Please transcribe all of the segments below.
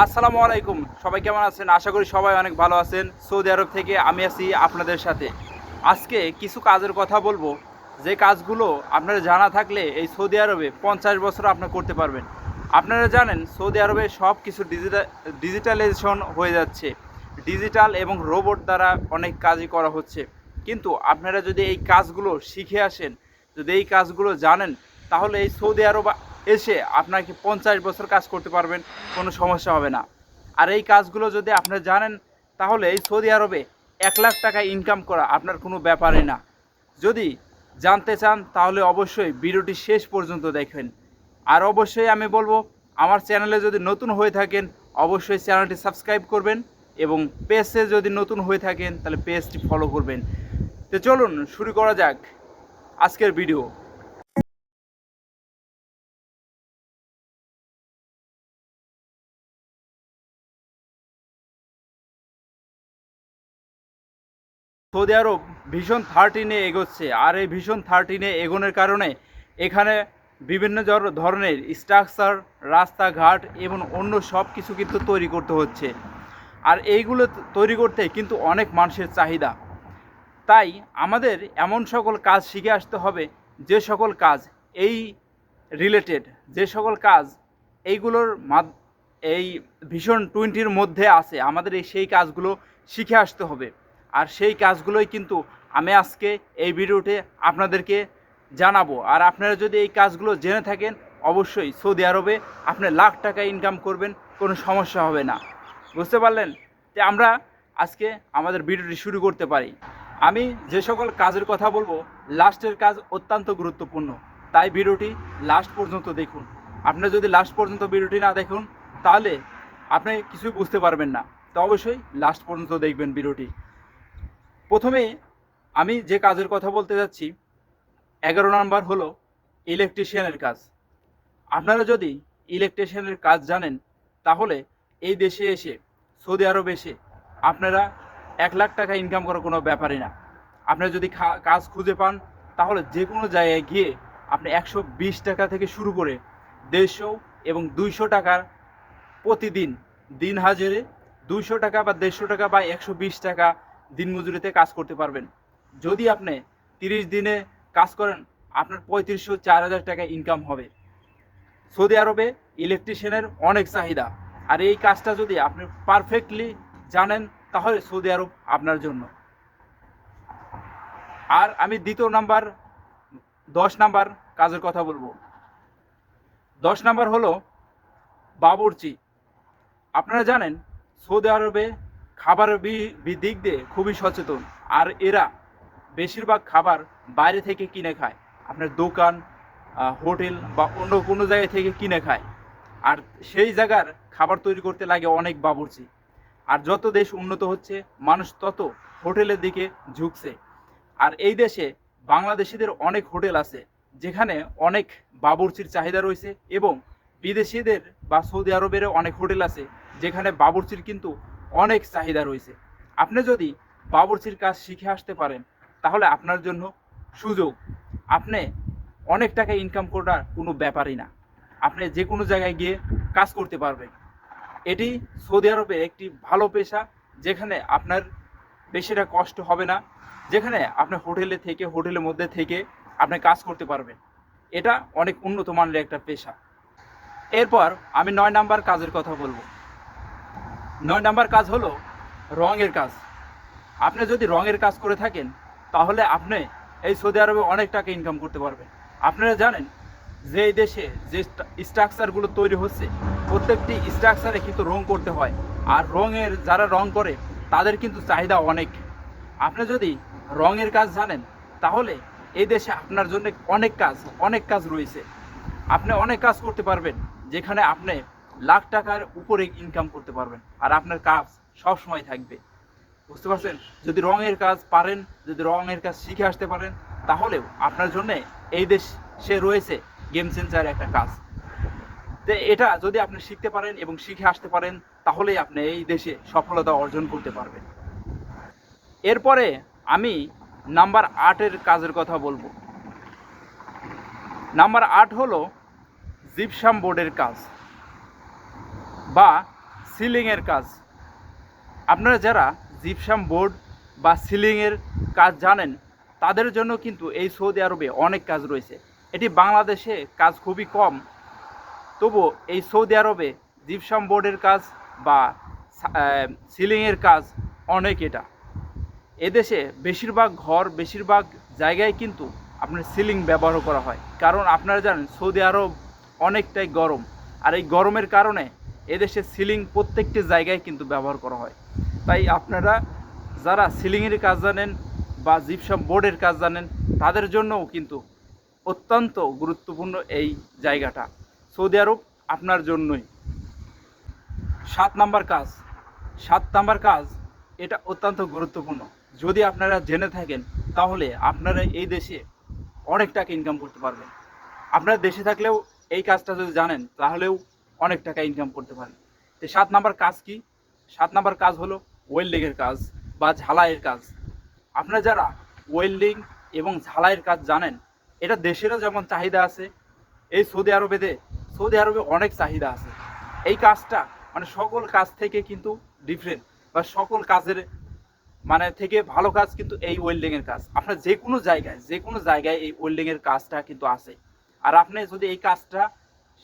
আসসালামু আলাইকুম। সবাই কেমন আছেন? আশা করি সবাই অনেক ভালো আছেন। সৌদি আরব থেকে আমি আছি আপনাদের সাথে। আজকে কিছু কাজের কথা বলব। যে কাজগুলো আপনারা জানা থাকলে এই সৌদি আরবে পঞ্চাশ বছর আপনি করতে পারবেন। আপনারা জানেন, সৌদি আরবে সব কিছু ডিজিটাল ডিজিটালাইজেশন হয়ে যাচ্ছে। ডিজিটাল এবং রোবট দ্বারা অনেক কাজই করা হচ্ছে। কিন্তু আপনারা যদি এই কাজগুলো শিখে আসেন, যদি এই কাজগুলো জানেন, তাহলে এই সৌদি আরব এসে আপনাকে পঞ্চাশ বছর কাজ করতে পারবেন, কোনো সমস্যা হবে না। আর এই কাজগুলো যদি আপনারা জানেন, তাহলে এই সৌদি আরবে এক লাখ টাকা ইনকাম করা আপনার কোনো ব্যাপারই না। যদি জানতে চান, তাহলে অবশ্যই ভিডিওটি শেষ পর্যন্ত দেখবেন আর অবশ্যই আমি বলব, আমার চ্যানেলে যদি নতুন হয়ে থাকেন, অবশ্যই চ্যানেলটি সাবস্ক্রাইব করবেন এবং পেজে যদি নতুন হয়ে থাকেন, তাহলে পেজটি ফলো করবেন। তো চলুন, শুরু করা যাক আজকের ভিডিও। সৌদি আরব ভীষণ থার্টিনে এগোচ্ছে। আর এই ভীষণ থার্টিনে এগোনোর কারণে এখানে বিভিন্ন ধরনের স্ট্রাকচার রাস্তাঘাট এবং অন্য সব কিছু কিন্তু তৈরি করতে হচ্ছে। আর এইগুলো তৈরি করতে কিন্তু অনেক মানুষের চাহিদা। তাই আমাদের এমন সকল কাজ শিখে আসতে হবে, যে সকল কাজ এই রিলেটেড যে সকল কাজ এইগুলোর এই ভীষণ টোয়েন্টির মধ্যে আছে। আমাদের এই সেই কাজগুলো শিখে আসতে হবে। আর সেই কাজগুলোই কিন্তু আমি আজকে এই ভিডিওতে আপনাদেরকে জানাব। আর আপনারা যদি এই কাজগুলো জেনে থাকেন, অবশ্যই সৌদি আরবে আপনি লাখ টাকা ইনকাম করবেন, কোনো সমস্যা হবে না। বুঝতে পারলেন? যে আমরা আজকে আমাদের ভিডিওটি শুরু করতে পারি। আমি যে সকল কাজের কথা বলব, লাস্টের কাজ অত্যন্ত গুরুত্বপূর্ণ। তাই ভিডিওটি লাস্ট পর্যন্ত দেখুন। আপনি যদি লাস্ট পর্যন্ত ভিডিওটি না দেখুন, তাহলে আপনি কিছুই বুঝতে পারবেন না। তো অবশ্যই লাস্ট পর্যন্ত দেখবেন ভিডিওটি। প্রথমে আমি যে কাজের কথা বলতে যাচ্ছি, এগারো নম্বর হলো ইলেকট্রিশিয়ানের কাজ। আপনারা যদি ইলেকট্রিশিয়ানের কাজ জানেন, তাহলে এই দেশে এসে, সৌদি আরব এসে আপনারা এক লাখ টাকা ইনকাম করার কোনো ব্যাপারই না। আপনারা যদি কাজ খুঁজে পান, তাহলে যে কোনো জায়গায় গিয়ে আপনি একশো বিশ টাকা থেকে শুরু করে দেড়শো এবং দুইশো টাকার প্রতিদিন দিন হাজিরে দুইশো টাকা বা দেড়শো টাকা বা একশো বিশ টাকা দিন মজুরিতে কাজ করতে পারবেন। যদি আপনি তিরিশ দিনে কাজ করেন, আপনার পঁয়ত্রিশশো চার হাজার টাকা ইনকাম হবে। সৌদি আরবে ইলেকট্রিশিয়ানের অনেক চাহিদা। আর এই কাজটা যদি আপনি পারফেক্টলি জানেন, তাহলে সৌদি আরব আপনার জন্য। আর আমি দ্বিতীয় নাম্বার, দশ নাম্বার কাজের কথা বলব। দশ নাম্বার হলো বাবুর্চি। আপনারা জানেন, সৌদি আরবে বি- দিক দিয়ে খুবই সচেতন। আর এরা বেশিরভাগ খাবার বাইরে থেকে কিনে খায়। আপনার দোকান হোটেল বা অন্য কোনো জায়গা থেকে কিনে খায়। আর সেই জায়গার খাবার তৈরি করতে লাগে অনেক বাবুর্চি। আর যত দেশ উন্নত হচ্ছে, মানুষ তত হোটেলের দিকে ঝুঁকছে। আর এই দেশে বাংলাদেশিদের অনেক হোটেল আছে, যেখানে অনেক বাবুর্চির চাহিদা রয়েছে এবং বিদেশিদের বা সৌদি আরবেরও অনেক হোটেল আছে, যেখানে বাবুর্চির কিন্তু অনেক চাহিদা রয়েছে। আপনি যদি বাবুর্চির কাজ শিখে আসতে পারেন, তাহলে আপনার জন্য সুযোগ। আপনি অনেক টাকা ইনকাম করার কোনো ব্যাপারই না। আপনি যে কোনো জায়গায় গিয়ে কাজ করতে পারবেন। এটি সৌদি আরবে একটি ভালো পেশা, যেখানে আপনার বেশিটা কষ্ট হবে না। যেখানে আপনি হোটেলে থেকে, হোটেলের মধ্যে থেকে আপনি কাজ করতে পারবেন। এটা অনেক উন্নত মানের একটা পেশা। এরপর আমি নয় নাম্বার কাজের কথা বলব। নয় নাম্বার কাজ হলো রঙের কাজ। আপনি যদি রঙের কাজ করে থাকেন, তাহলে আপনি এই সৌদি আরবে অনেক টাকা ইনকাম করতে পারবেন। আপনারা জানেন যে দেশে যে স্ট্রাকচারগুলো তৈরি হচ্ছে, প্রত্যেকটি স্ট্রাকচারে কিন্তু রং করতে হয়। আর রঙের যারা রং করে, তাদের কিন্তু চাহিদা অনেক। আপনি যদি রঙের কাজ জানেন, তাহলে এই দেশে আপনার জন্য অনেক কাজ অনেক কাজ রয়েছে। আপনি অনেক কাজ করতে পারবেন, যেখানে আপনি লাখ টাকার উপরে ইনকাম করতে পারবেন। আর আপনার কাজ সব সময় থাকবে। বুঝতে পারছেন? যদি রঙের কাজ পারেন, যদি রঙের কাজ শিখে আসতে পারেন, তাহলেও আপনার জন্য এই দেশ সে রয়েছে গেম চেঞ্জার একটা কাজ। তো এটা যদি আপনি শিখতে পারেন এবং শিখে আসতে পারেন, তাহলেই আপনি এই দেশে সফলতা অর্জন করতে পারবেন। এরপরে আমি নাম্বার আটের কাজের কথা বলব। নাম্বার আট হলো জিপসাম বোর্ডের কাজ। বা সিলিংয়ের কাজ। আপনারা যারা জিপসাম বোর্ড বা সিলিংয়ের কাজ জানেন, তাদের জন্য কিন্তু এই সৌদি আরবে অনেক কাজ রয়েছে। এটি বাংলাদেশে কাজ খুবই কম। তবু এই সৌদি আরবে জিপসাম বোর্ডের কাজ বা সিলিংয়ের কাজ অনেক এটা। এদেশে বেশিরভাগ ঘর, বেশিরভাগ জায়গায় কিন্তু আপনার সিলিং ব্যবহার করা হয়। কারণ আপনারা জানেন সৌদি আরব অনেকটাই গরম। আর এই গরমের কারণে এদেশে সিলিং প্রত্যেকটি জায়গায় কিন্তু ব্যবহার করা হয়। তাই আপনারা যারা সিলিংয়ের কাজ জানেন বা জিপসাম বোর্ডের কাজ জানেন, তাদের জন্যও কিন্তু অত্যন্ত গুরুত্বপূর্ণ এই জায়গাটা। সৌদি আরব আপনার জন্যই। সাত নাম্বার কাজ। সাত নাম্বার কাজ, এটা অত্যন্ত গুরুত্বপূর্ণ। যদি আপনারা জেনে থাকেন, তাহলে আপনারা এই দেশে অনেক টাকা ইনকাম করতে পারবেন। আপনারা দেশে থাকলেও এই কাজটা যদি জানেন, তাহলেও অনেক টাকা ইনকাম করতে পারেন তো সাত নাম্বার কাজ কি? সাত নাম্বার কাজ হলো ওয়েল্ডিংয়ের কাজ বা ঝালাইয়ের কাজ। আপনারা যারা ওয়েল্ডিং এবং ঝালাইয়ের কাজ জানেন, এটা দেশেরও যেমন চাহিদা আছে, এই সৌদি আরবেতে সৌদি আরবে অনেক চাহিদা আছে। এই কাজটা মানে সকল কাজ থেকে কিন্তু ডিফারেন্ট বা সকল কাজের মানে থেকে ভালো কাজ কিন্তু এই ওয়েল্ডিংয়ের কাজ। আপনার যে কোনো জায়গায় যে কোনো জায়গায় এই ওয়েল্ডিংয়ের কাজটা কিন্তু আছে। আর আপনি যদি এই কাজটা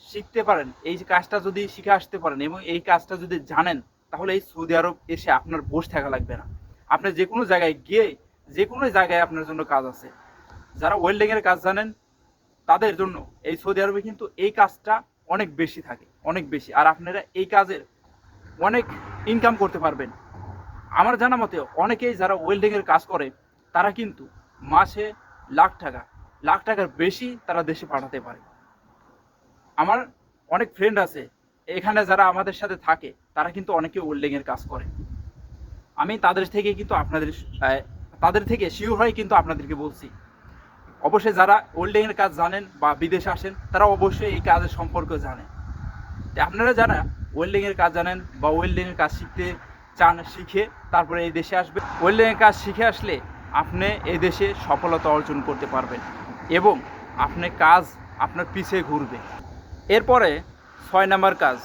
শিখতে পারেন, এই কাজটা যদি শিখে আসতে পারেন এবং এই কাজটা যদি জানেন, তাহলে এই সৌদি আরব এসে আপনার বসে থাকা লাগবে না। আপনি যে কোনো জায়গায় গিয়ে, যে কোনো জায়গায় আপনার জন্য কাজ আছে। যারা ওয়েল্ডিং এর কাজ জানেন, তাদের জন্য এই সৌদি আরবে কিন্তু এই কাজটা অনেক বেশি থাকে, অনেক বেশি। আর আপনারা এই কাজের অনেক ইনকাম করতে পারবেন। আমার জানা মতে অনেকেই যারা ওয়েল্ডিং এর কাজ করে, তারা কিন্তু মাসে লাখ টাকা, লাখ টাকার বেশি তারা দেশে পাঠাতে পারে। আমার অনেক ফ্রেন্ড আছে, এখানে যারা আমাদের সাথে থাকে, তারা কিন্তু অনেকে ওয়েল্ডিং এর কাজ করে। আমি তাদের থেকে কিন্তু আপনাদের তাদের থেকে শিওর হয়ে কিন্তু আপনাদেরকে বলছি। অবশ্যই যারা ওয়েল্ডিং এর কাজ জানেন বা বিদেশে আসেন, তারা অবশ্যই এই কাজের সম্পর্কে জানেন আপনারা যারা ওয়েল্ডিং এর কাজ জানেন বা ওয়েল্ডিং এর কাজ শিখতে চান, শিখে তারপরে এই দেশে আসবে ওয়েল্ডিং এর কাজ শিখে আসলে আপনি এই দেশে সফলতা অর্জন করতে পারবেন এবং আপনি কাজ আপনার পিছিয়ে ঘুরবে। এরপরে ছয় নাম্বার কাজ।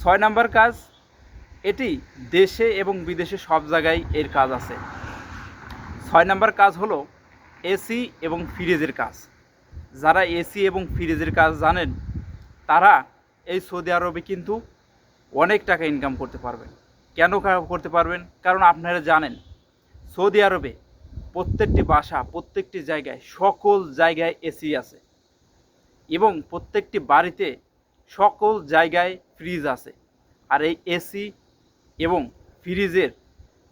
ছয় নাম্বার কাজ, এটি দেশে এবং বিদেশে সব জায়গায় এর কাজ আছে। ছয় নাম্বার কাজ হলো এসি এবং ফ্রিজের কাজ। যারা এসি এবং ফ্রিজের কাজ জানেন, তারা এই সৌদি আরবে কিন্তু অনেক টাকা ইনকাম করতে পারবেন। কেন করতে পারবেন? কারণ আপনারা জানেন, সৌদি আরবে প্রত্যেকটি বাসা, প্রত্যেকটি জায়গায় সকল জায়গায় এসি আছে। এবং প্রত্যেকটি বাড়িতে সকল জায়গায় ফ্রিজ আছে। আর এই এসি এবং ফ্রিজের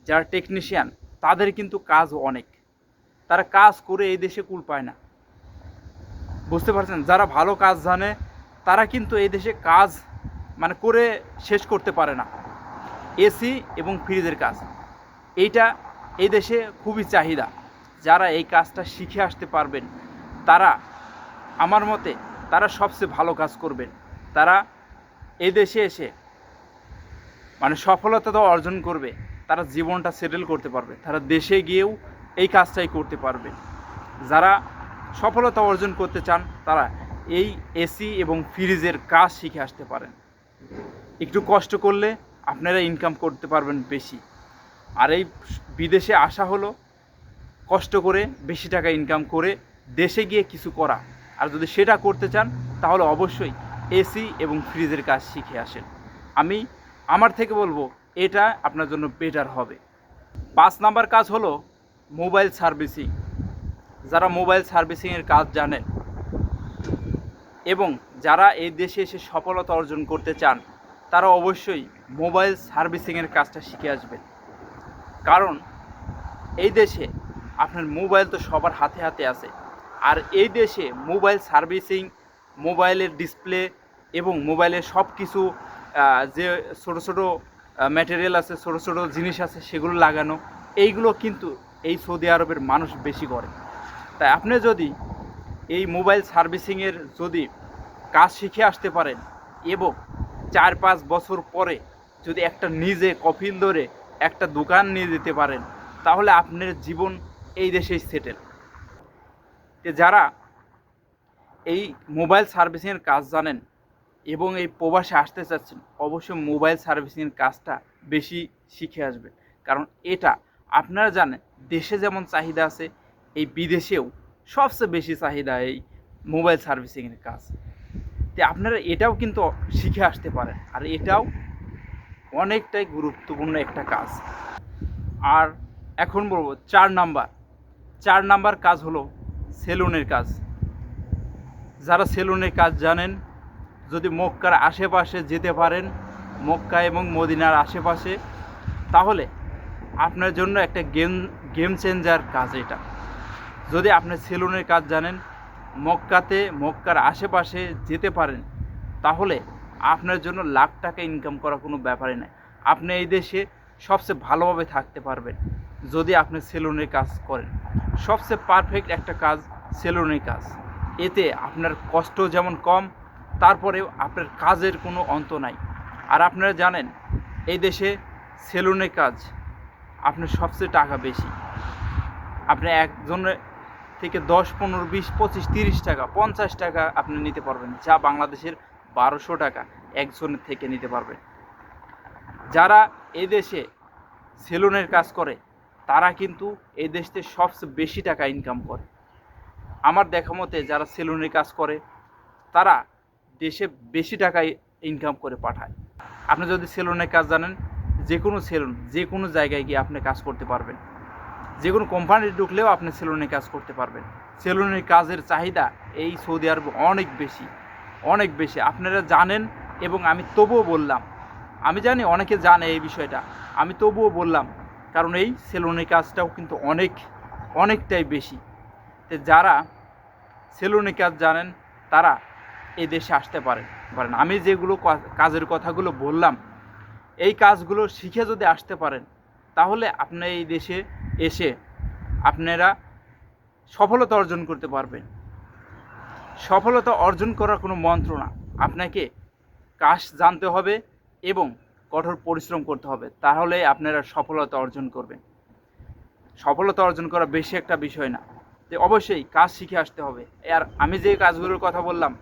যারা টেকনিশিয়ান তাদের কিন্তু কাজ অনেক। তারা কাজ করে এই দেশে কুল পায় না। বুঝতে পারছেন? যারা ভালো কাজ জানে, তারা কিন্তু এই দেশে কাজ মানে করে শেষ করতে পারে না। এসি এবং ফ্রিজের কাজ। এইটা এই দেশে খুবই চাহিদা। যারা এই কাজটা শিখে আসতে পারবেন, তারা আমার মতে তারা সবচেয়ে ভালো কাজ করবেন। তারা এই দেশে এসে মানে সফলতা তো অর্জন করবে, তারা জীবনটা সেটেল করতে পারবে, তারা দেশে গিয়েও এই কাজটাই করতে পারবে। যারা সফলতা অর্জন করতে চান, তারা এই এসি এবং ফ্রিজের কাজ শিখে আসতে পারেন। একটু কষ্ট করলে আপনারা ইনকাম করতে পারবেন বেশি। আর এই বিদেশে আসা হলো, কষ্ট করে বেশি টাকা ইনকাম করে দেশে গিয়ে কিছু করা। আর যদি সেটা করতে চান, তাহলে অবশ্যই এসি এবং ফ্রিজের কাজ শিখে আসেন। আমি আমার থেকে বলব, এটা আপনার জন্য বেটার হবে। পাঁচ নাম্বার কাজ হলো মোবাইল সার্ভিসিং যারা মোবাইল সার্ভিসিংয়ের কাজ জানেন এবং যারা এই দেশে এসে সফলতা অর্জন করতে চান, তারা অবশ্যই মোবাইল সার্ভিসিংয়ের কাজটা শিখে আসবেন। কারণ এই দেশে আপনার মোবাইল তো সবার হাতে হাতে আছে। আর এই দেশে মোবাইল সার্ভিসিং, মোবাইলের ডিসপ্লে এবং মোবাইলের সব কিছু যে ছোটো ছোটো ম্যাটেরিয়াল আছে, ছোটো ছোটো জিনিস আছে, সেগুলো লাগানো, এইগুলো কিন্তু এই সৌদি আরবের মানুষ বেশি করে। তাই আপনি যদি এই মোবাইল সার্ভিসিংয়ের যদি কাজ শিখে আসতে পারেন এবং চার পাঁচ বছর পরে যদি একটা নিজে কফিল ধরে একটা দোকান নিয়ে যেতে পারেন, তাহলে আপনার জীবন এই দেশেই সেটেল যারা এই মোবাইল সার্ভিসিংয়ের কাজ জানেন এবং এই প্রবাসে আসতে চাচ্ছেন, অবশ্যই মোবাইল সার্ভিসিংয়ের কাজটা বেশি শিখে আসবেন। কারণ এটা আপনারা জানেন, দেশে যেমন চাহিদা আছে, এই বিদেশেও সবচেয়ে বেশি চাহিদা এই মোবাইল সার্ভিসিংয়ের কাজ। তো আপনারা এটাও কিন্তু শিখে আসতে পারেন, আর এটাও অনেকটাই গুরুত্বপূর্ণ একটা কাজ। আর এখন বলব, চার নাম্বার। চার নাম্বার কাজ হলো সেলুনের কাজ। যারা সেলুনের কাজ জানেন, যদি মক্কার আশেপাশে যেতে পারেন, মক্কা এবং মদিনার আশেপাশে, তাহলে আপনার জন্য একটা গেম গেম চেঞ্জার কাজ এটা। যদি আপনি সেলুনের কাজ জানেন, মক্কাতে, মক্কার আশেপাশে যেতে পারেন, তাহলে আপনার জন্য লাখ টাকা ইনকাম করা কোনো ব্যাপারই নয় আপনি এই দেশে সবচেয়ে ভালোভাবে থাকতে পারবেন যদি আপনি সেলুনের কাজ করেন। সবচেয়ে পারফেক্ট একটা কাজ সেলুনের কাজ। এতে আপনার কষ্ট যেমন কম, তারপরেও আপনার কাজের কোনো অন্ত নাই। আর আপনারা জানেন, এই দেশে সেলুনের কাজ আপনার সবচেয়ে টাকা বেশি। আপনি একজনের থেকে দশ, পনেরো, বিশ, পঁচিশ, তিরিশ টাকা, পঞ্চাশ টাকা আপনি নিতে পারবেন, যা বাংলাদেশের বারোশো টাকা একজনের থেকে নিতে পারবেন। যারা এদেশে সেলুনের কাজ করে তারা কিন্তু এই দেশতে সবচেয়ে বেশি টাকা ইনকাম করে। আমার দেখা মতে যারা সেলুনের কাজ করে, তারা দেশে বেশি টাকা ইনকাম করে পাঠায়। আপনি যদি সেলুনের কাজ জানেন, যে কোনো সেলুন যে কোনো জায়গায় গিয়ে আপনি কাজ করতে পারবেন। যে কোনো কোম্পানি ঢুকলেও আপনি সেলুনে কাজ করতে পারবেন। সেলুনের কাজের চাহিদা এই সৌদি আরবে অনেক বেশি অনেক বেশি। আপনারা জানেন এবং আমি তবুও বললাম, আমি জানি অনেকে জানে এই বিষয়টা, আমি তবুও বললাম কারণ এই সেলুনের কাজটাও কিন্তু অনেক, অনেকটাই বেশি। তো যারা সেলুনের কাজ জানেন, তারা এই দেশে আসতে পারেন। পারেন আমি যেগুলো কাজের কথাগুলো বললাম, এই কাজগুলো শিখে যদি আসতে পারেন, তাহলে আপনি এই দেশে এসে আপনারা সফলতা অর্জন করতে পারবেন। সফলতা অর্জন করার কোনো মন্ত্র না। আপনাকে কাজ জানতে হবে এবং কঠোর পরিশ্রম করতে হবে, তাহলে আপনারা সফলতা অর্জন করবেন। সফলতা অর্জন করা বেশি একটা বিষয় না। যে অবশ্যই কাজ শিখে আসতে হবে। আর আমি যে কাজগুলোর কথা বললাম,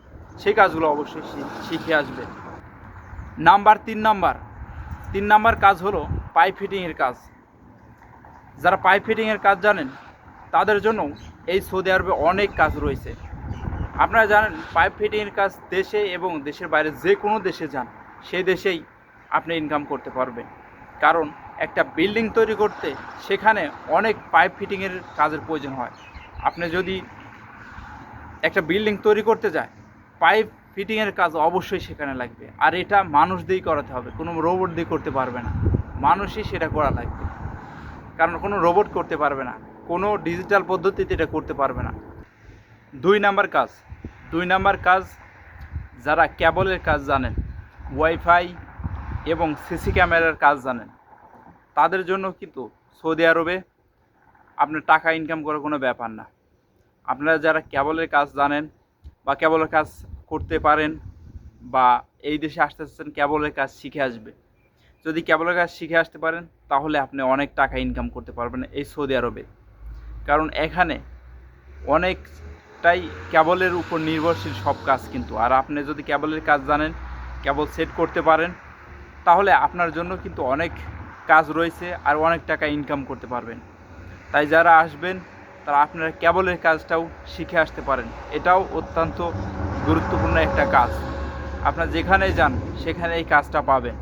সেই কাজগুলো অবশ্যই শিখে আসবে। নাম্বার তিন নাম্বার। তিন নাম্বার কাজ হলো পাইপ ফিটিংয়ের কাজ। যারা পাইপ ফিটিংয়ের কাজ জানেন, তাদের জন্য এই সৌদি আরবে অনেক কাজ রয়েছে। আপনারা জানেন পাইপ ফিটিংয়ের কাজ দেশে এবং দেশের বাইরে যে কোনো দেশে যান, সেই দেশেই আপনি ইনকাম করতে পারবেন। কারণ একটা বিল্ডিং তৈরি করতে সেখানে অনেক পাইপ ফিটিংয়ের কাজের প্রয়োজন হয়। আপনি যদি একটা বিল্ডিং তৈরি করতে যায় পাইপ ফিটিংয়ের কাজ অবশ্যই সেখানে লাগবে। আর এটা মানুষ দিয়েই করাতে হবে, কোনো রোবট দিয়ে করতে পারবে না। মানুষই সেটা করা লাগবে। কারণ কোনো রোবট করতে পারবে না, কোনো ডিজিটাল পদ্ধতিতে এটা করতে পারবে না। দুই নাম্বার কাজ, দুই নাম্বার কাজ, যারা ক্যাবলের কাজ জানেন ওয়াইফাই এবং সিসি ক্যামেরার কাজ জানেন। তাদের জন্য কিন্তু সৌদি আরবে আপনার টাকা ইনকাম করার কোনো ব্যাপার না। আপনারা যারা কেবলের কাজ জানেন বা কেবলের কাজ করতে পারেন বা এই দেশে আসতে চাচ্ছেন কেবলের কাজ শিখে আসবে। যদি কেবলের কাজ শিখে আসতে পারেন, তাহলে আপনি অনেক টাকা ইনকাম করতে পারবেন এই সৌদি আরবে। কারণ এখানে অনেকটাই কেবলের উপর নির্ভরশীল সব কাজ কিন্তু। আর আপনি যদি কেবলের কাজ জানেন, কেবল সেট করতে পারেন তাহলে আপনার জন্য কিন্তু অনেক কাজ রয়েছে আর অনেক টাকা ইনকাম করতে পারবেন। তাই যারা আসবেন, তারা আপনারা ক্যাবলের কাজটাও শিখে আসতে পারেন। এটাও অত্যন্ত গুরুত্বপূর্ণ একটা কাজ। আপনার যেখানে যান, সেখানে এই কাজটা পাবেন।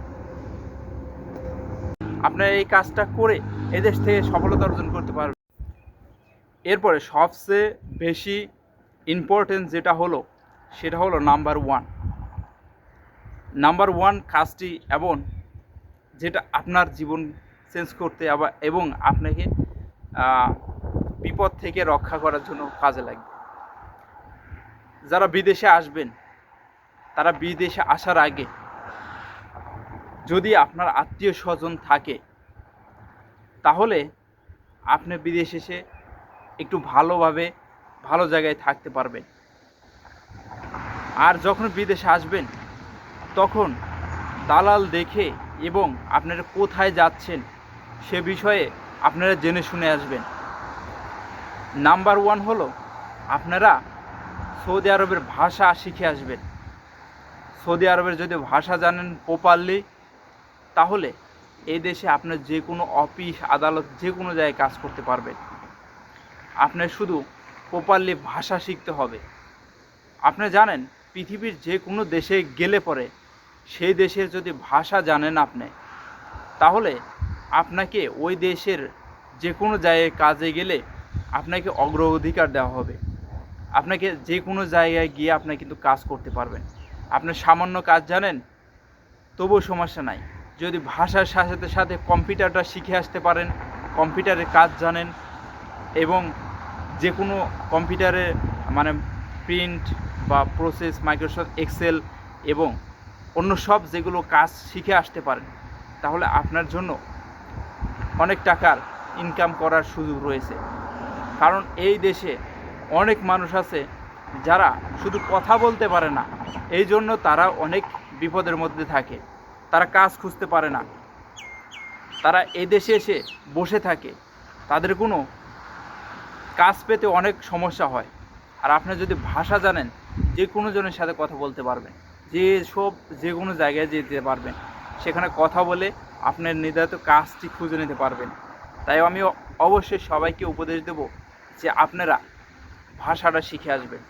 আপনার এই কাজটা করে এদেশ থেকে সফলতা অর্জন করতে পারবেন। এরপরে সবচেয়ে বেশি ইম্পর্টেন্স যেটা হলো, সেটা হলো নাম্বার ওয়ান নাম্বার ওয়ান কাজটি এমন যেটা আপনার জীবন চেঞ্জ করতে আবার এবং আপনাকে বিপদ থেকে রক্ষা করার জন্য কাজে লাগবে। যারা বিদেশে আসবেন, তারা বিদেশে আসার আগে যদি আপনার আত্মীয় স্বজন থাকে, তাহলে আপনি বিদেশে এসে একটু ভালোভাবে, ভালো জায়গায় থাকতে পারবেন। আর যখন বিদেশে আসবেন তখন দালাল দেখে এবং আপনারা কোথায় যাচ্ছেন সে বিষয়ে আপনারা জেনে শুনে আসবেন। নাম্বার ওয়ান হলো, আপনারা সৌদি আরবের ভাষা শিখে আসবেন। সৌদি আরবের যদি ভাষা জানেন প্রপারলি, তাহলে এই দেশে আপনার যে কোনো অফিস, আদালত যে কোনো জায়গায় কাজ করতে পারবেন। আপনার শুধু প্রপারলি ভাষা শিখতে হবে। আপনি জানেন পৃথিবীর যে কোনো দেশে গেলে পরে সেই দেশের যদি ভাষা জানেন আপনি, তাহলে আপনাকে ওই দেশের যে কোনো জায়গায় কাজে গেলে আপনাকে অগ্রাধিকার দেওয়া হবে। আপনাকে যে কোনো জায়গায় গিয়ে আপনি কিন্তু কাজ করতে পারবেন। আপনি সামান্য কাজ জানেন, তবুও সমস্যা নাই। যদি ভাষার সাথে সাথে কম্পিউটারটা শিখে আসতে পারেন, কম্পিউটারের কাজ জানেন এবং যে কোনো কম্পিউটারে মানে প্রিন্ট বা প্রসেস মাইক্রোসফট এক্সেল এবং অন্য সব যেগুলো কাজ শিখে আসতে পারেন, তাহলে আপনার জন্য অনেক টাকার ইনকাম করার সুযোগ রয়েছে। কারণ এই দেশে অনেক মানুষ আছে যারা শুধু কথা বলতে পারে না, এই জন্য তারা অনেক বিপদের মধ্যে থাকে। তারা কাজ খুঁজতে পারে না। তারা এই দেশে এসে বসে থাকে। তাদের কোনো কাজ পেতে অনেক সমস্যা হয়। আর আপনি যদি ভাষা জানেন যে কোনো জনের সাথে কথা বলতে পারবেন যে সব যে কোনো জায়গায় যেতে পারবেন। সেখানে কথা বলে আপনার নির্ধারিত কাজটি খুঁজে নিতে পারবেন। তাই আমি অবশ্যই সবাইকে উপদেশ দেব যে আপনারা ভাষাটা শিখে আসবেন।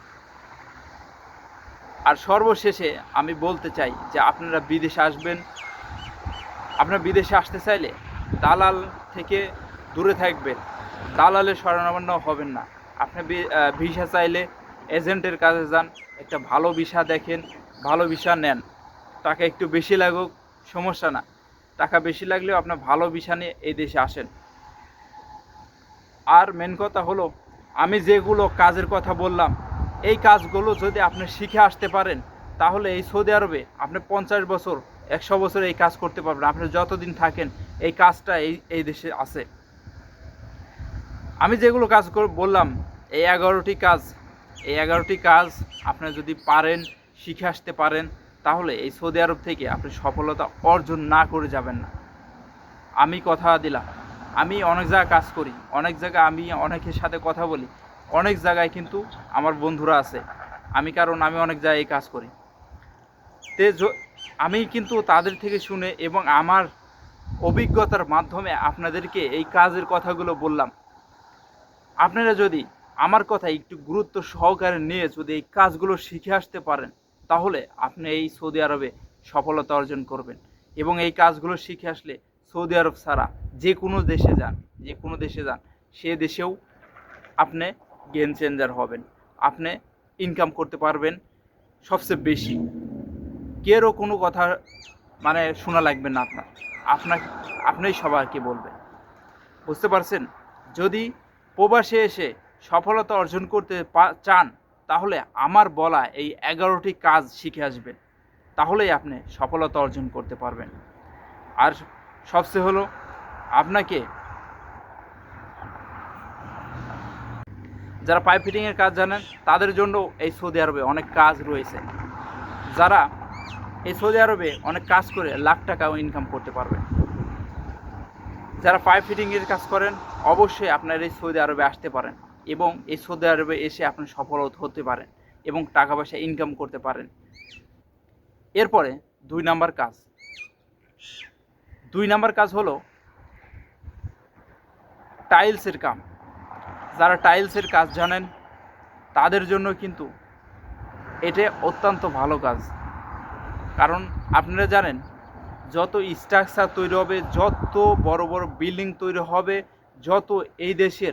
আর সর্বশেষে আমি বলতে চাই যে আপনারা বিদেশে আসবেন। আপনারা বিদেশে আসতে চাইলে দালাল থেকে দূরে থাকবেন। দালালের শরণাপন্ন হবেন না। আপনি ভিসা চাইলে এজেন্টের কাছে যান, একটা ভালো ভিসা দেখেন, ভালো ভিসা নেন। টাকা একটু বেশি লাগুক, সমস্যা না। টাকা বেশি লাগলেও আপনার ভালো ভিসা নিয়ে এই দেশে আসেন। আর মেন কথা হলো, আমি যেগুলো কাজের কথা বললাম, এই কাজগুলো যদি আপনি শিখে আসতে পারেন, তাহলে এই সৌদি আরবে আপনি পঞ্চাশ বছর, একশো বছর এই কাজ করতে পারবেন। আপনি যতদিন থাকেন, এই কাজটা এই এই দেশে আছে। আমি যেগুলো কাজ বললাম, এই এগারোটি কাজ এই এগারোটি কাজ আপনি যদি পারেন, শিখে আসতে পারেন, তাহলে এই সৌদি আরব থেকে আপনি সফলতা অর্জন না করে যাবেন না। আমি কথা দিলাম। আমি অনেক জায়গায় কাজ করি, অনেক জায়গায় আমি অনেকের সাথে কথা বলি, অনেক জায়গায় কিন্তু আমার বন্ধুরা আছে। আমি কারণ আমি অনেক জায়গায় কাজ করি। তে আমি কিন্তু তাদের থেকে শুনে এবং আমার অভিজ্ঞতার মাধ্যমে আপনাদেরকে এই কাজের কথাগুলো বললাম। আপনারা যদি আমার কথা একটু গুরুত্ব সহকারে নিয়ে যদি এই কাজগুলো শিখে আসতে পারেন, তাহলে আপনি এই সৌদি আরবে সফলতা অর্জন করবেন। এবং এই কাজগুলো শিখে আসলে সৌদি আরব ছাড়া যে কোনো দেশে যান, যে কোনো দেশে যান, সে দেশেও আপনি গেম চেঞ্জার হবেন। আপনি ইনকাম করতে পারবেন সবচেয়ে বেশি। কেরও কোনো কথা মানে শোনা লাগবে না আপনার। আপনার আপনি সবাইকে বলবেন। বুঝতে পারছেন? যদি প্রবাসে এসে সফলতা অর্জন করতে চান, তাহলে আমার বলা এই এগারোটি কাজ শিখে আসবেন। তাহলেই আপনি সফলতা অর্জন করতে পারবেন। আর সবচেয়ে হলো, আপনাকে যারা পাইপ ফিটিংয়ের কাজ জানেন, তাদের জন্য এই সৌদি আরবে অনেক কাজ রয়েছে। যারা এই সৌদি আরবে অনেক কাজ করে, লাখ টাকাও ইনকাম করতে পারবেন যারা পাইপ ফিটিংয়ের কাজ করেন, অবশ্যই আপনার এই সৌদি আরবে আসতে পারেন। এবং এই সৌদি আরবে এসে আপনি সফল হতে পারেন এবং টাকা পয়সা ইনকাম করতে পারেন। এরপরে দুই নাম্বার কাজ। দুই নাম্বার কাজ হলো টাইলসের কাম। যারা টাইলসের কাজ জানেন, তাদের জন্য কিন্তু এটা অত্যন্ত ভালো কাজ। কারণ আপনারা জানেন, যত স্ট্রাকচার তৈরি হবে, যত বড় বড় বিল্ডিং তৈরি হবে, যত এই দেশের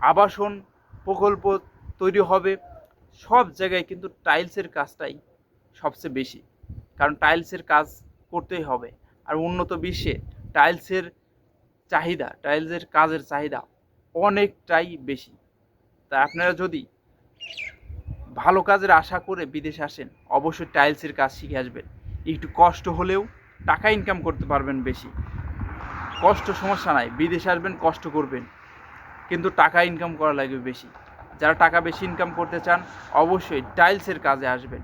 আবাসন প্রকল্প তৈরি হবে। সব জায়গায় কিন্তু টাইলসের কাজটাই সবচেয়ে বেশি। কারণ টাইলসের কাজ করতেই হবে। আর উন্নত বিশ্বে টাইলসের চাহিদা, টাইলসের কাজের চাহিদা অনেকটাই বেশি। তাই আপনারা যদি ভালো কাজের আশা করে বিদেশে আসেন, অবশ্যই টাইলসের কাজ শিখে আসবেন। একটু কষ্ট হলেও টাকা ইনকাম করতে পারবেন বেশি। কষ্ট সমস্যা নাই। বিদেশে আসবেন, কষ্ট করবেন। কিন্তু টাকা ইনকাম করা লাগবে বেশি। যারা টাকা বেশি ইনকাম করতে চান, অবশ্যই টাইলসের কাজে আসবেন।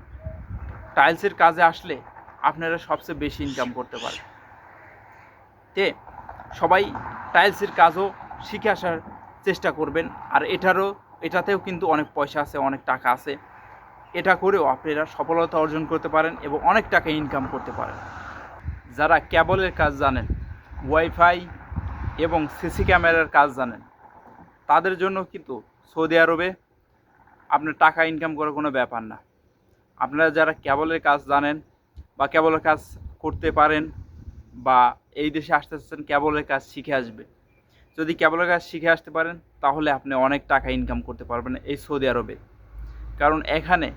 টাইলসের কাজে আসলে আপনারা সবচেয়ে বেশি ইনকাম করতে পারবেন। তে সবাই টাইলসের কাজও শিখে আসার চেষ্টা করবেন। আর এটারও, এটাতেও কিন্তু অনেক পয়সা আছে, অনেক টাকা আছে। এটা করেও আপনারা সফলতা অর্জন করতে পারেন এবং অনেক টাকা ইনকাম করতে পারেন। যারা কেবলের কাজ জানেন ওয়াইফাই এবং সিসি ক্যামেরার কাজ জানেন তাদের জন্য কিন্তু সৌদি আরবে আপনার টাকা ইনকাম করার কোনো ব্যাপার না। আপনারা যারা কেবলের কাজ জানেন বা কেবলের কাজ করতে পারেন বা এই দেশে আসতে চাচ্ছেন, কেবলের কাজ শিখে আসবে। যদি কেবলের কাজ শিখে আসতে পারেন, তাহলে আপনি অনেক টাকা ইনকাম করতে পারবেন এই সৌদি আরবে। কারণ এখানে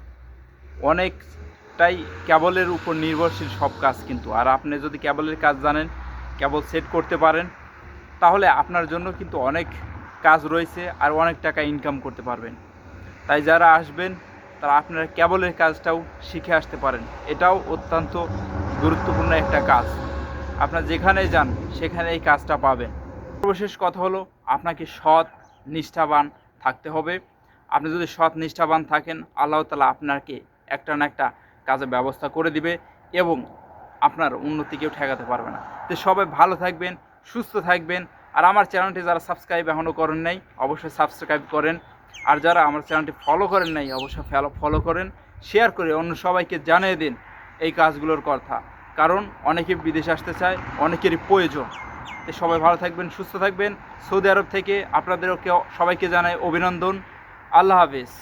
অনেকটাই কেবলের উপর নির্ভরশীল সব কাজ কিন্তু। আর আপনি যদি কেবলের কাজ জানেন, কেবল সেট করতে পারেন, তাহলে আপনার জন্য কিন্তু অনেক কাজ রয়েছে আর অনেক টাকা ইনকাম করতে পারবেন। তাই যারা আসবেন, তারা আপনারা কেবলের কাজটাও শিখে আসতে পারেন। এটাও অত্যন্ত গুরুত্বপূর্ণ একটা কাজ। আপনার যেখানে যান, সেখানে এই কাজটা পাবেন। সর্বশেষ কথা হলো, আপনাকে সৎ, নিষ্ঠাবান থাকতে হবে। আপনি যদি সৎ, নিষ্ঠাবান থাকেন, আল্লাহ তালা আপনাকে একটা না একটা কাজের ব্যবস্থা করে দিবে এবং আপনার উন্নতি কেউ ঠেকাতে পারবে না। তো সবাই ভালো থাকবেন, সুস্থ থাকবেন। আর আমার চ্যানেলটি যারা সাবস্ক্রাইব এখনও করেন নাই, অবশ্যই সাবস্ক্রাইব করেন। আর যারা আমার চ্যানেলটি ফলো করেন নাই, অবশ্যই ফলো করেন। শেয়ার করে অন্য সবাইকে জানিয়ে দিন এই কাজগুলোর কথা। কারণ অনেকে বিদেশে আসতে চায়, অনেকেরই প্রয়োজন। তো সবাই ভালো থাকবেন, সুস্থ থাকবেন। সৌদি আরব থেকে আপনাদেরকে সবাইকে জানাই অভিনন্দন। আল্লাহ হাফিজ।